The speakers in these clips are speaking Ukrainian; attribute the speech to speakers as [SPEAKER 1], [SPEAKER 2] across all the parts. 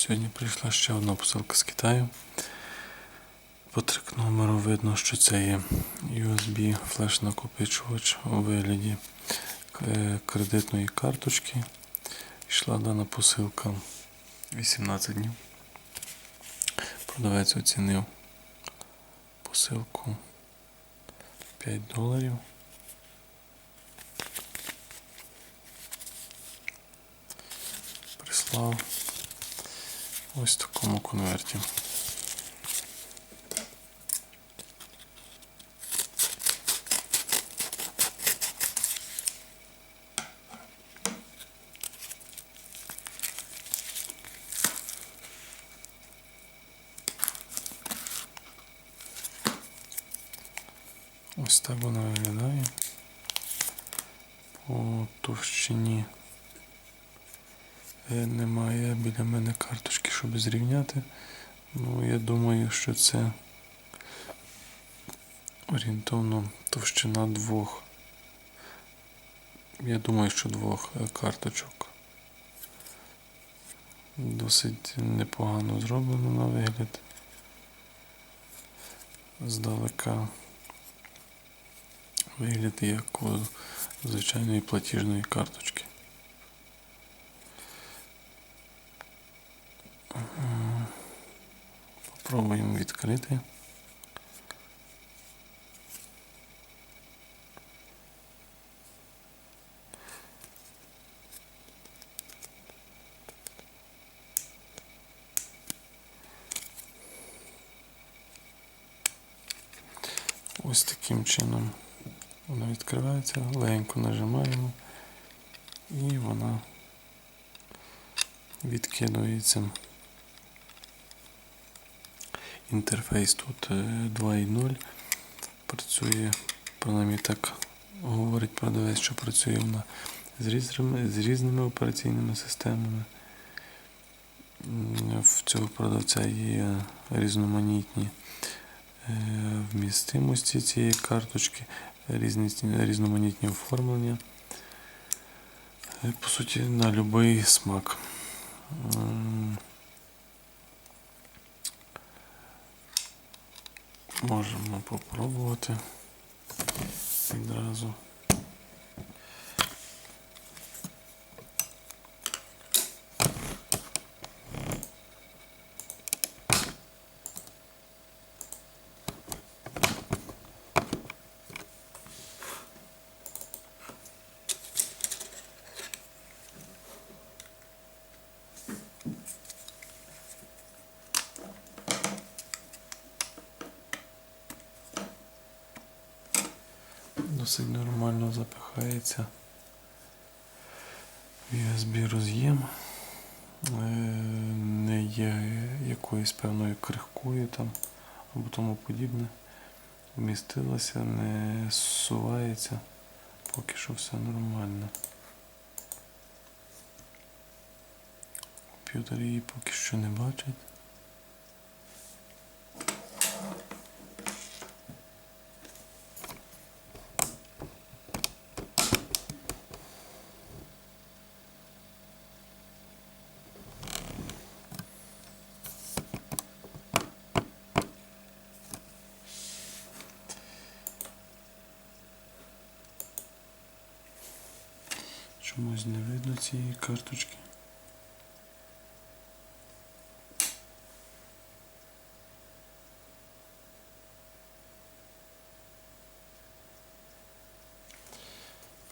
[SPEAKER 1] Сьогодні прийшла ще одна посилка з Китаю. По трек номеру видно, що це є USB флеш-накопичувач у вигляді е, кредитної карточки. Йшла дана посилка 18 днів. Продавець оцінив посилку 5 доларів. Прислав ось в такому конверті. Ось так вона виглядає. По товщині Е, немає біля мене карточки, щоб зрівняти. Ну, я думаю, що це орієнтовно товщина двох. Я думаю, що двох е, карточок. Досить непогано зроблено на вигляд. Здалека вигляд як у звичайної платіжної карточки. Попробуємо відкрити. Ось таким чином вона відкривається, легенько нажимаємо і вона відкидується. Інтерфейс тут е, 2.0 працює, принаймні так говорить продавець, що працює вона з різними, з різними операційними системами. В цього продавця є різноманітні е, вмістимості цієї карточки, різні, різноманітні оформлення. Е, По суті, на будь-який смак. Можемо попробувати відразу. Досить нормально запихається USB роз'єм. Е, Не є якоюсь певною крихкою там або тому подібне. Вмістилося, не зсувається. Поки що все нормально. Комп'ютер її поки що не бачить. Чомусь не видно цієї карточки.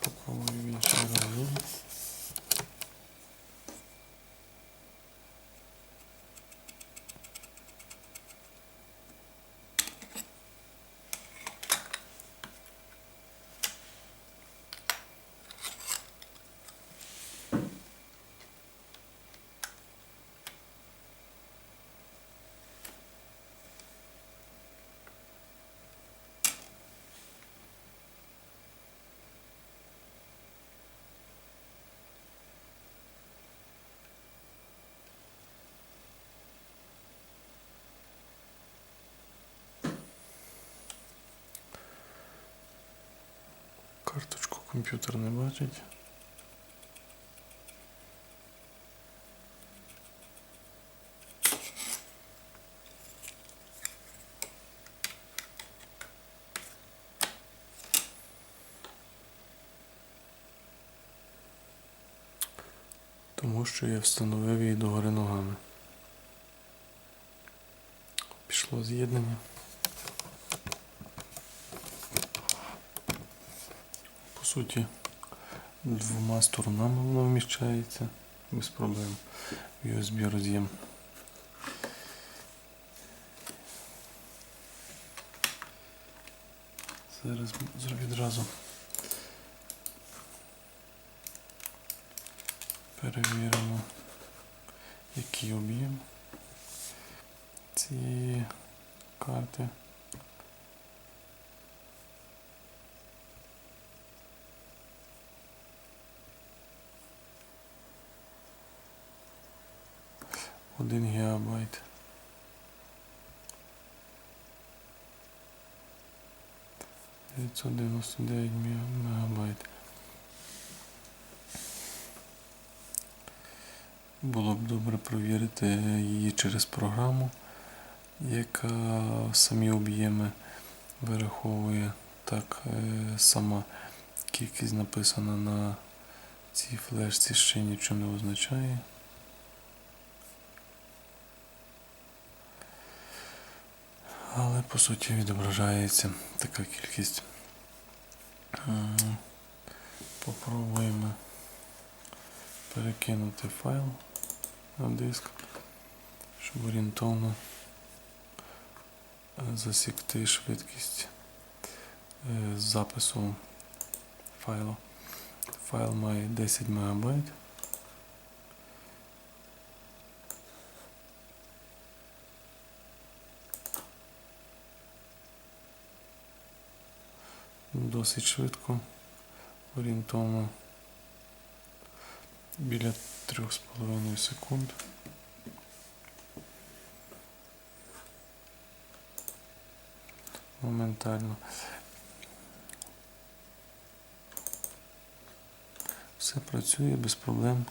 [SPEAKER 1] Попробую в карточку комп'ютер не бачить. Тому що я встановив її догори ногами. Пішло з'єднання. Суті, двома сторонами воно вміщається без проблем. USB роз'єм. Зараз відразу перевіримо, який об'єм цієї карти. Один гігабайт. Дев'ятсот дев'яносто дев'ять мегабайт. Було б добре провірити її через програму, яка самі об'єми вираховує. Так, е, сама кількість написана на цій флешці ще нічого не означає. Але по суті відображається така кількість. Попробуємо перекинути файл на диск, щоб орієнтовно е, засікти швидкість е, запису файлу. Файл має 10 МБ. Досить швидко, орієнтовно біля 3,5 секунд. Моментально. Все працює без проблем.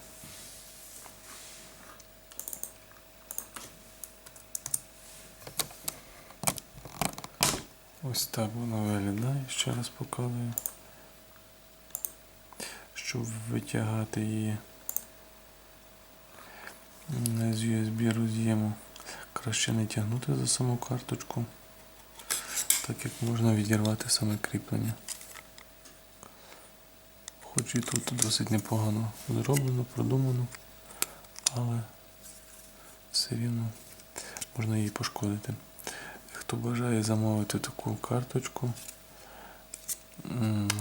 [SPEAKER 1] Ось так воно виглядає, ще раз показую. Щоб витягати її з USB роз'єму, краще не тягнути за саму карточку, так як можна відірвати саме кріплення. Хоч і тут досить непогано зроблено, продумано, але все рівно можна її пошкодити. Хто бажає замовити таку карточку,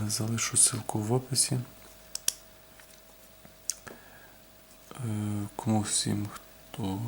[SPEAKER 1] залишу ссылку в описі. Е, Кому всім, хто